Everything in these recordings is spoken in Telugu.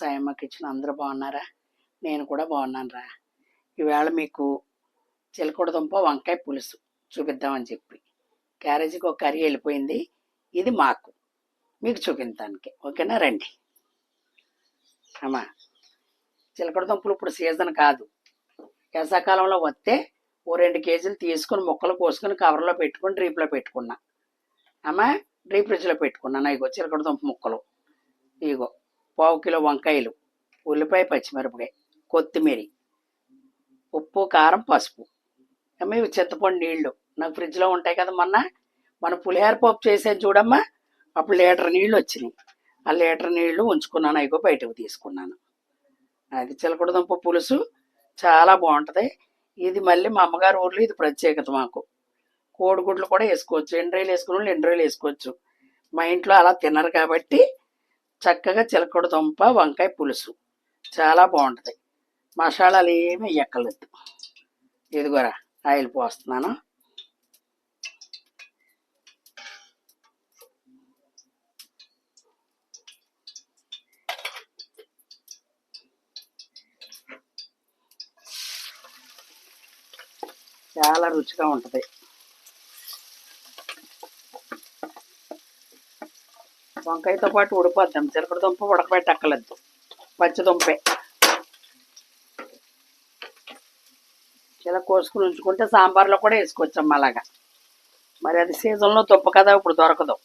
సాయమ్మ కిచెన్ అందరూ బాగున్నారా? నేను కూడా బాగున్నాను రా ఈవేళ మీకు చిలకూడదుంప వంకాయ పులుసు చూపిద్దామని చెప్పి. క్యారేజీకి ఒక కర్రీ వెళ్ళిపోయింది. ఇది మాకు. మీకు చూపించడానికి ఓకేనా? రండి. అమ్మా చిలకడదుంపలు ఇప్పుడు సీజన్ కాదు. వేసాకాలంలో వస్తే ఓ రెండు కేజీలు తీసుకుని ముక్కలు కోసుకుని కవర్లో పెట్టుకొని డ్రీప్లో పెట్టుకున్నా. అమ్మా డ్రీప్ ఫ్రిడ్జ్లో పెట్టుకున్నాను ఇగో చిలకడదుంప ముక్కలు. ఇగో. పావు కిలో వంకాయలు ఉల్లిపాయ పచ్చిమిరపకాయ కొత్తిమీర ఉప్పు కారం పసుపు. అమ్మ చింతపండు నీళ్ళు. నాకు ఫ్రిడ్జ్లో ఉంటాయి కదా మొన్న. మన పులిహార పప్పు చేసాను చూడమ్మా. అప్పుడు లీటర్ నీళ్ళు వచ్చినాయి. ఆ లీటర్ నీళ్ళు ఉంచుకున్నాను. అయిగో బయటకు తీసుకున్నాను. అది చిలకడదుంప పులుసు. చాలా బాగుంటుంది. ఇది మళ్ళీ మా అమ్మగారు ఊర్లో ఇది ప్రత్యేకత మాకు. కోడిగుడ్లు కూడా వేసుకోవచ్చు. ఎన్ని రోజులు వేసుకున్న వాళ్ళు ఎన్ని వేసుకోవచ్చు. మా ఇంట్లో అలా తినరు కాబట్టి చక్కగా చిలకడదుంప వంకాయ పులుసు. చాలా బాగుంటుంది. మసాలాలు ఏమి ఎక్కలేదు ఇదిగోరా ఆయిల్ పోస్తున్నాను. చాలా రుచిగా ఉంటుంది. వంకాయతో పాటు ఉడిపోద్దాం. చిలకడదుంప ఉడకబెట్టక్కలేదు పచ్చదుంపే పచ్చిదుంపే ఇలా కోసుకుని ఉంచుకుంటే సాంబార్లో కూడా వేసుకోవచ్చమ్మా అలాగా. మరి అది సీజన్లో దుంప కదా ఇప్పుడు దొరకదు.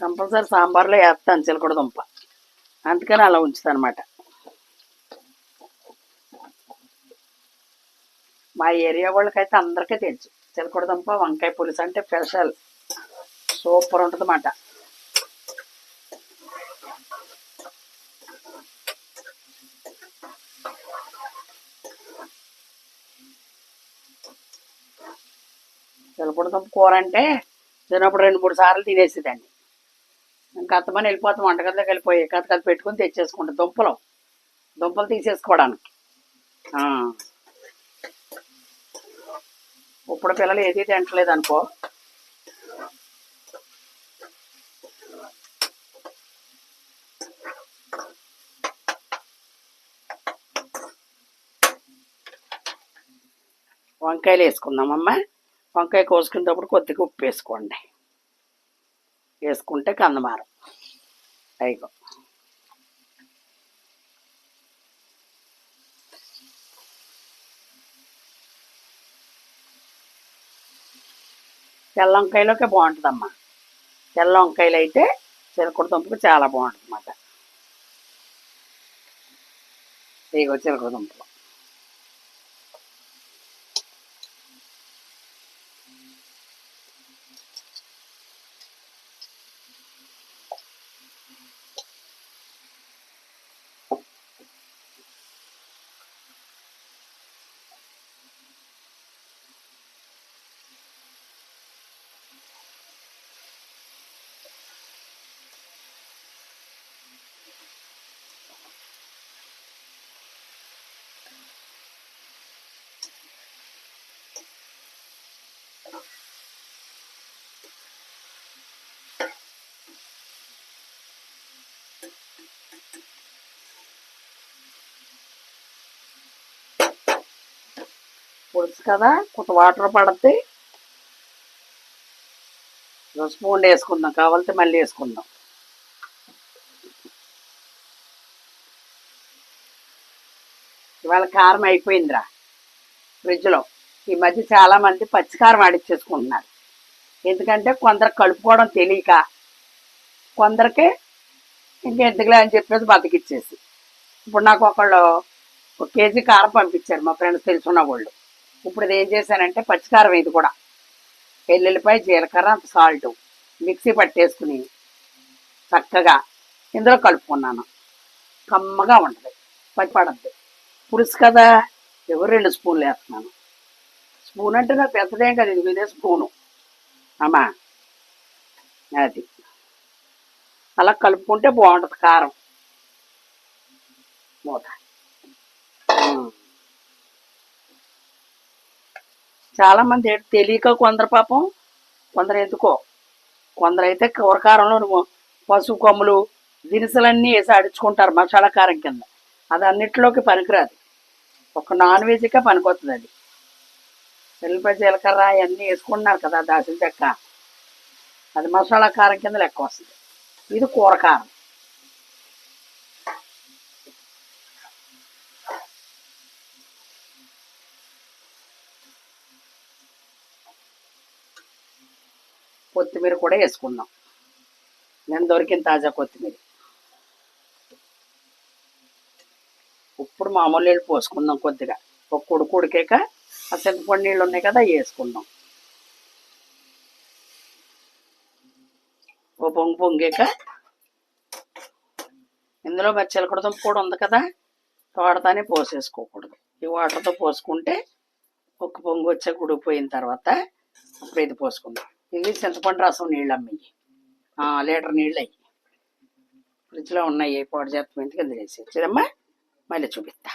కంపల్సరీ సాంబార్లో వేస్తాను చిలకడ దుంప అందుకని అలా ఉంచుతాను అనమాట మా ఏరియా వాళ్ళకైతే అందరికీ తెలుసు. చిలకడ దుంప వంకాయ పులుసు అంటే స్పెషల్. సూపర్ ఉంటుంది అన్నమాట చిలకడ కూర అంటే చిన్నప్పుడు రెండు మూడు సార్లు తినేసేదాన్ని. ఇంకా అత్తమని వెళ్ళిపోతాం వంటగదిలోకి వెళ్ళిపోయి కథ కథ పెట్టుకుని తెచ్చేసుకుంటాం దుంపలు. దుంపలు తీసేసుకోవడానికి. ఇప్పుడు పిల్లలు ఏది తింటలేదు అనుకో వంకాయలు వేసుకుందామమ్మా. వంకాయ కోసుకునేటప్పుడు కొద్దిగా ఉప్పు వేసుకోండి. వేసుకుంటే కందమారం. అయిగో తెల్ల వంకాయలోకే బాగుంటుందమ్మా. తెల్ల వంకాయలు అయితే చిలకడ దుంపకు చాలా బాగుంటుంది అన్నమాట ఇగో చిలకడ దుంపలు. పులుసు కదా? కొంత వాటర్ పడితే స్పూన్ వేసుకుందాం. కావాలంటే మళ్ళీ వేసుకుందాం. ఇవాళ కారం అయిపోయిందిరా. ఫ్రిడ్జ్లో. ఈ మధ్య చాలామంది పచ్చికారం ఆడిచ్చేసుకుంటున్నారు. ఎందుకంటే కొందరు కలుపుకోవడం తెలియక కొందరికి ఇంకెందుకులే అని చెప్పేసి బతికిచ్చేసి. ఇప్పుడు నాకు ఒకళ్ళు ఒక కేజీ కారం పంపించారు మా ఫ్రెండ్స్ తెలుసున్న వాళ్ళు. ఇప్పుడు ఇది ఏం చేశానంటే పచ్చికారం ఇది కూడా. వెల్లుల్లిపాయ జీలకర్ర సాల్ట్. మిక్సీ పట్టేసుకుని చక్కగా ఇందులో కలుపుకున్నాను. కమ్మగా ఉంటుంది. పచ్చి పడద్దు. పులుసు కదా? ఎవరు రెండు స్పూన్లు వేస్తున్నాను. స్పూన్ అంటే నాకు పెద్దదేం కదా. ఇది ఇదే స్పూను. అమ్మా. అది. అలా కలుపుకుంటే బాగుంటుంది కారం. మూత. చాలా మంది తెలియక కొందరు పాపం కొందరు ఎందుకో? కొందరైతే కూరకారంలో పసుపు కొమ్ములు దినుసులన్నీ వేసి అడుచుకుంటారు మసాలా కారం కింద. అది అన్నిటిలోకి పనికిరాదు. ఒక నాన్ వెజ్కే పనికొస్తుంది అది. వెల్లిపాయ జీలకర్ర అవన్నీ వేసుకుంటున్నారు కదా దాచిన చెక్క. అది మసాలా కారం కింద లెక్క వస్తుంది. ఇది కూర కొత్తిమీర కూడా వేసుకుందాం. నేను దొరికిన తాజా కొత్తిమీర. ఇప్పుడు మామూలు నీళ్ళు పోసుకుందాం కొద్దిగా. ఒక కొడుకు ఉడికాక ఆ చింతపండు నీళ్ళు ఉన్నాయి కదా వేసుకుందాం. ఓ పొంగు పొంగాక. ఇందులో మరి చిలకడదుంప కూడా ఉంది కదా తోడతానే పోసేసుకోకూడదు. ఈ వాటర్తో పోసుకుంటే ఒక పొంగు వచ్చే ఉడికిపోయిన తర్వాత అప్పుడు ఇది పోసుకుందాం. ఇది చింతపండు రసం నీళ్ళు అమ్మి లీటర్ నీళ్ళు అయ్యి. ఫ్రిడ్జ్లో ఉన్నాయి పాడు చేస్తాం ఎందుకు కింద వేసి వచ్చేదమ్మా మళ్ళీ చూపిస్తా.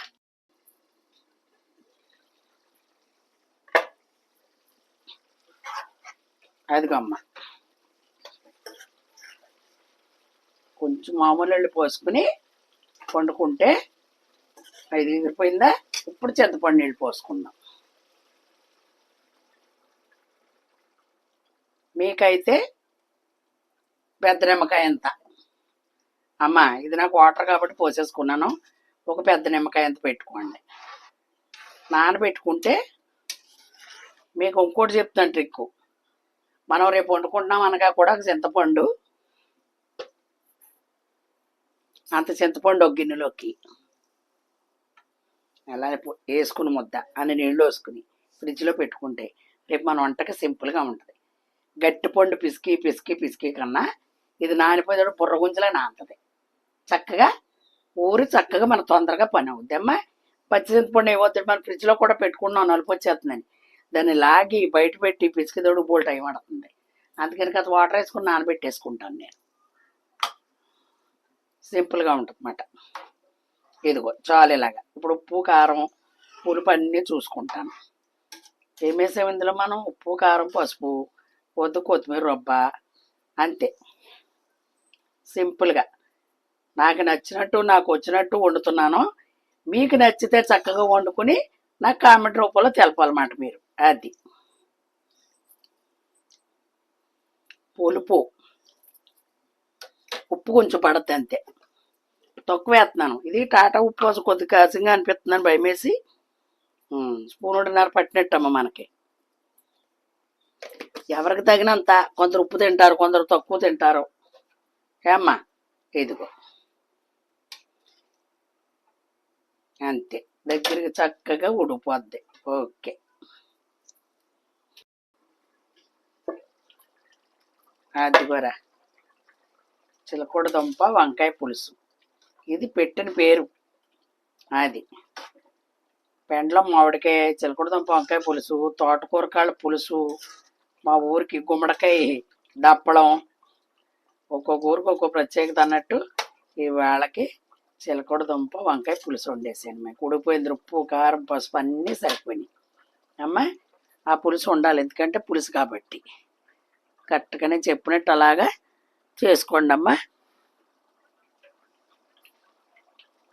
అదిగో అమ్మ కొంచెం మామూలు నీళ్ళు పోసుకుని వండుకుంటే ఐదు ఎగిరిపోయిందా ఇప్పుడు చింతపండు నీళ్ళు పోసుకుందాం. మీకైతే పెద్ద నిమ్మకాయ ఎంత? అమ్మా ఇది నాకు వాటర్ కాబట్టి పోసేసుకున్నాను. ఒక పెద్ద నిమ్మకాయ ఎంత పెట్టుకోండి. నానబెట్టుకుంటే మీకు ఇంకోటి చెప్తాను ట్రిక్కు. మనం రేపు వండుకుంటున్నాం అనగా కూడా ఒక చింతపండు. అంత చింతపండు ఒక గిన్నెలోకి. అలా వేసుకుని ముద్ద. అన్ని నీళ్ళు వేసుకుని. ఫ్రిడ్జ్లో పెట్టుకుంటే. రేపు మన వంటకి సింపుల్గా ఉంటుంది. గట్టి పండు పిసికి పిసికి పిసికి కన్నా ఇది నానిపోయేటప్పుడు బుర్ర గుంజలే నాంతది. చక్కగా ఊరి చక్కగా మన తొందరగా పని అవుద్ది. అమ్మా పచ్చిసింతపండు ఏమవుతుంది మన ఫ్రిడ్జ్లో కూడా పెట్టుకున్నాం నలుపు వచ్చేస్తుందని దాన్ని లాగి బయట పెట్టి పిసికి తోడు బోల్ టైం పడుతుంది. అందుకని కాదు వాటర్ వేసుకుని నానబెట్టేసుకుంటాను నేను. సింపుల్గా ఉంటుంది అన్నమాట ఇదిగో చాలు ఇలాగా. ఇప్పుడు ఉప్పు కారం పులుపు అన్నీ చూసుకుంటాను. ఏమేసాము ఇందులో మనం? ఉప్పు కారం పసుపు. వద్దు కొత్తిమీర రొబ్బ అంతే. సింపుల్గా. నాకు నచ్చినట్టు నాకు వచ్చినట్టు వండుతున్నాను. మీకు నచ్చితే చక్కగా వండుకుని నాకు కామెంట్ రూపంలో తెలపాలన్నమాట మీరు. అది. పులుపు. ఉప్పు కొంచెం పడద్ది అంతే. తక్కువ వేస్తున్నాను. ఇది టాటా ఉప్పు కోసం కొద్ది కాసింగా అనిపిస్తుందని భయమేసి స్పూన్ ఒకటిన్నర పట్టినట్టమ్మ మనకి. ఎవరికి తగినంత కొందరు ఉప్పు తింటారు కొందరు తక్కువ తింటారు. ఏమ్మా? ఇదిగో. అంతే. దగ్గరికి చక్కగా ఉడిపోద్ది ఓకే. అదిగోరా. చిలకూడ దుంప వంకాయ పులుసు. ఇది పెట్టిన పేరు. అది. పెండ్లం మామిడికాయ చిలకూడ దుంప వంకాయ పులుసు తోటకూరకాళ్ళ పులుసు మా ఊరికి గుమ్మడికాయ దప్పడం. ఒక్కొక్క ఊరికి ఒక్కొక్క ప్రత్యేకత అన్నట్టు ఈ వేళకి చిలకడ దుంప వంకాయ పులుసు వండేసాను మేము. కుడిపోయింది ఉప్పు కారం పసుపు అన్నీ సరిపోయినాయి. అమ్మ ఆ పులుసు ఉండాలి ఎందుకంటే పులుసు కాబట్టి. కరెక్ట్గానే చెప్పినట్టు అలాగా చేసుకోండి అమ్మా.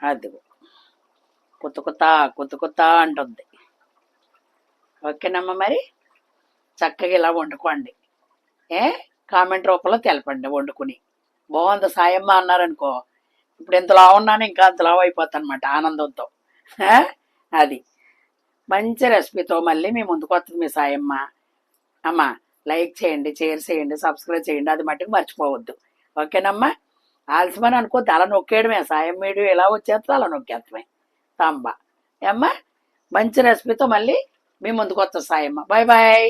అది కొత్త కొత్త కొత్త కొత్త అంటుంది. ఓకేనమ్మా మరి? చక్కగా ఇలా వండుకోండి. ఏ? కామెంట్ రూపంలో తెలపండి వండుకుని. బాగుంది సాయమ్మ అన్నారనుకో. ఇప్పుడు ఇంతలా ఉన్నాను ఇంకా అంతలావు అయిపోతాను అనమాట ఆనందంతో అది. మంచి రెసిపీతో మళ్ళీ మీ ముందుకు వస్తుంది మీ సాయమ్మ. అమ్మ లైక్ చేయండి షేర్ చేయండి సబ్స్క్రైబ్ చేయండి. అది మట్టుకు మర్చిపోవద్దు. ఓకేనమ్మా? ఆలస్యమని అనుకో తల నొక్కేయడమే. సాయం వీడియో ఎలా వచ్చేస్తా అలా నొక్కేస్తామే తంబ. అమ్మా మంచి రెసిపీతో మళ్ళీ మీ ముందుకు వస్తుంది సాయమ్మ. Bye bye